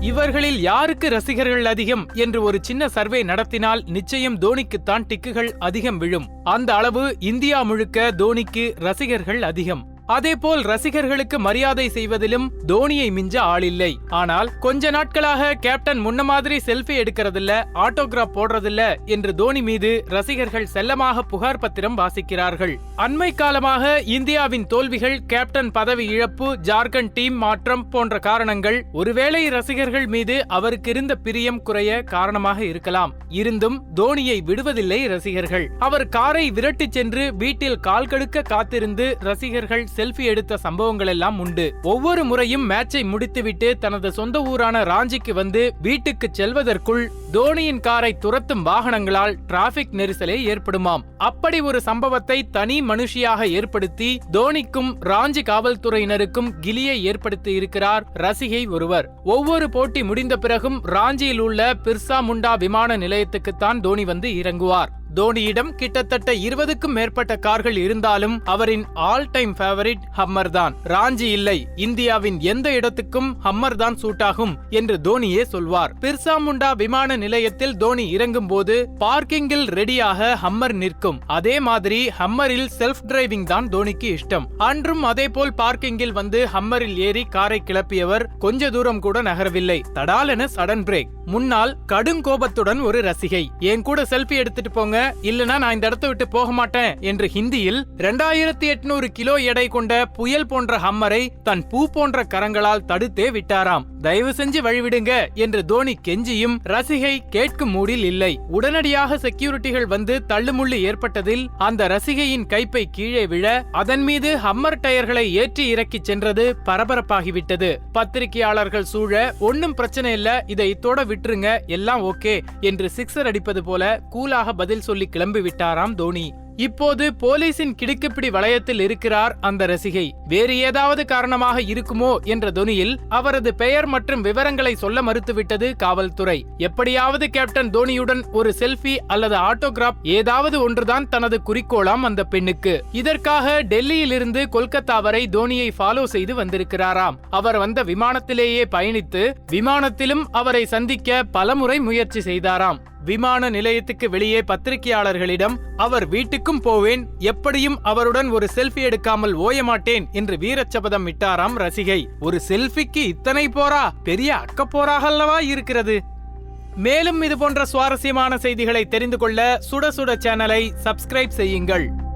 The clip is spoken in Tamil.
இவர்களில் யாருக்கு ரசிகர்கள் அதிகம் என்று ஒரு சின்ன சர்வே நடத்தினால் நிச்சயம் தோனிக்குத்தான் டிக்குகள் அதிகம் விழும். அந்த அளவு இந்தியா முழுக்க தோனிக்கு ரசிகர்கள் அதிகம். அதேபோல் ரசிகர்களுக்கு மரியாதை செய்வதிலும் தோனியை மிஞ்ச ஆளில்லை. ஆனால் கொஞ்ச நாட்களாக கேப்டன் முன்ன மாதிரி செல்ஃபி எடுக்கிறதில்ல ஆட்டோகிராப் போடுறதில்ல என்று தோனி மீது ரசிகர்கள் செல்லமாக புகார் பத்திரம் வாசிக்கிறார்கள். அண்மை காலமாக இந்தியாவின் தோல்விகள் கேப்டன் பதவி இழப்பு ஜார்க்கண்ட் டீம் மாற்றம் போன்ற காரணங்கள் ஒருவேளை ரசிகர்கள் மீது அவருக்கு இருந்த பிரியம் குறைய காரணமாக இருக்கலாம். இருந்தும் தோனியை விடுவதில்லை ரசிகர்கள். அவர் காரை விரட்டிச் சென்று வீட்டில் கால் கடுக்க காத்திருந்து ரசிகர்கள் செல்ஃபி எடுத்த சம்பவங்கள் எல்லாம் உண்டு. ஒவ்வொரு முறையும் மேட்சை முடித்துவிட்டு தனது சொந்த ஊரான ராஞ்சிக்கு வந்து வீட்டுக்கு செல்வதற்குள் தோனியின் காரை துரத்தும் வாகனங்களால் டிராபிக் நெரிசலே ஏற்படுமாம். அப்படி ஒரு சம்பவத்தை தனி மனுஷியாக ஏற்படுத்தி தோனிக்கும் ராஞ்சி காவல்துறையினருக்கும் கிலியை ஏற்படுத்தி இருக்கிறார் ரசிகை ஒருவர். ஒவ்வொரு போட்டி முடிந்த பிறகும் ராஞ்சியில் உள்ள பிர்சா முண்டா விமான நிலையத்துக்குத்தான் தோனி வந்து இறங்குவார். தோனியிடம் கிட்டத்தட்ட இருபதுக்கும் மேற்பட்ட கார்கள் இருந்தாலும் அவரின் ஆல் டைம் ஃபேவரிட் ஹம்மர் தான். ராஞ்சி இல்லை இந்தியாவின் எந்த இடத்துக்கும் ஹம்மர் தான் சூட்டாகும் என்று தோனியே சொல்வார். பிர்சா முண்டா விமான நிலையத்தில் தோனி இறங்கும் போது பார்க்கிங்கில் ரெடியாக ஹம்மர் நிற்கும். அதே மாதிரி ஹம்மரில் செல்ஃப் டிரைவிங் தான் தோனிக்கு இஷ்டம். அன்றும் அதே போல் பார்க்கிங்கில் வந்து ஹம்மரில் ஏறி காரை கிளப்பியவர் கொஞ்ச தூரம் கூட நகரவில்லை. தடாலென சடன் பிரேக் முன்னால் கடுங்கோபத்துடன் ஒரு ரசிகை. என் கூட செல்ஃபி எடுத்துட்டு போங்க. இல்லனா நான் இந்த இடத்தை விட்டு போக மாட்டேன். என்று ஹிந்தியில் இரண்டாயிரத்தி எட்நூறு கிலோ எடை கொண்ட புயல் போன்ற ஹம்மரை தன் பூ போன்ற கரங்களால் தடுத்தே விட்டாராம். தயவு செஞ்சு வழிவிடுங்க என்று தோனி கெஞ்சியும் ரசிகை கேட்கும் மூடில் இல்லை. உடனடியாக செக்யூரிட்டிகள் வந்து தள்ளுமுள்ளு ஏற்பட்டதில் அந்த ரசிகையின் கைப்பை கீழே விழ அதன் மீது ஹம்மர் டயர்களை ஏற்றி இறக்கி சென்றது பரபரப்பாகிவிட்டது. பத்திரிகையாளர்கள் சூழ ஒன்னும் பிரச்சனை இல்ல இதை இத்தோட விட்டுருங்க எல்லாம் ஓகே என்று சிக்ஸர் அடிப்பது போல கூலாக பதில் சொல்லி கிளம்பி விட்டாராம் தோனி. இப்போது போலீசின் கிடுக்குப்பிடி வளையத்தில் இருக்கிறார் அந்த ரசிகை. வேறு ஏதாவது காரணமாக இருக்குமோ என்ற தொனியில் அவரது பெயர் மற்றும் விவரங்களை சொல்ல மறுத்துவிட்டது காவல்துறை. எப்படியாவது கேப்டன் தோனியுடன் ஒரு செல்ஃபி அல்லது ஆட்டோகிராப் ஏதாவது ஒன்றுதான் தனது குறிக்கோளாம் அந்த பெண்ணுக்கு. இதற்காக டெல்லியிலிருந்து கொல்கத்தா வரை தோனியை ஃபாலோ செய்து வந்திருக்கிறாராம். அவர் வந்த விமானத்திலேயே பயணித்து விமானத்திலும் அவரை சந்திக்க பலமுறை முயற்சி செய்தாராம். விமான நிலையத்துக்கு வெளியே பத்திரிகையாளர்களிடம் அவர் வீட்டுக்கும் போவேன் எப்படியும் அவருடன் ஒரு செல்ஃபி எடுக்காமல் ஓய மாட்டேன் என்று வீரச்சபதம் விட்டாராம் ரசிகை. ஒரு செல்ஃபிக்கு இத்தனை போரா பெரிய அக்க போராக அல்லவா இருக்கிறது? மேலும் இது போன்ற சுவாரஸ்யமான செய்திகளை தெரிந்து கொள்ள சுட சுட சேனலை சப்ஸ்கிரைப் செய்யுங்கள்.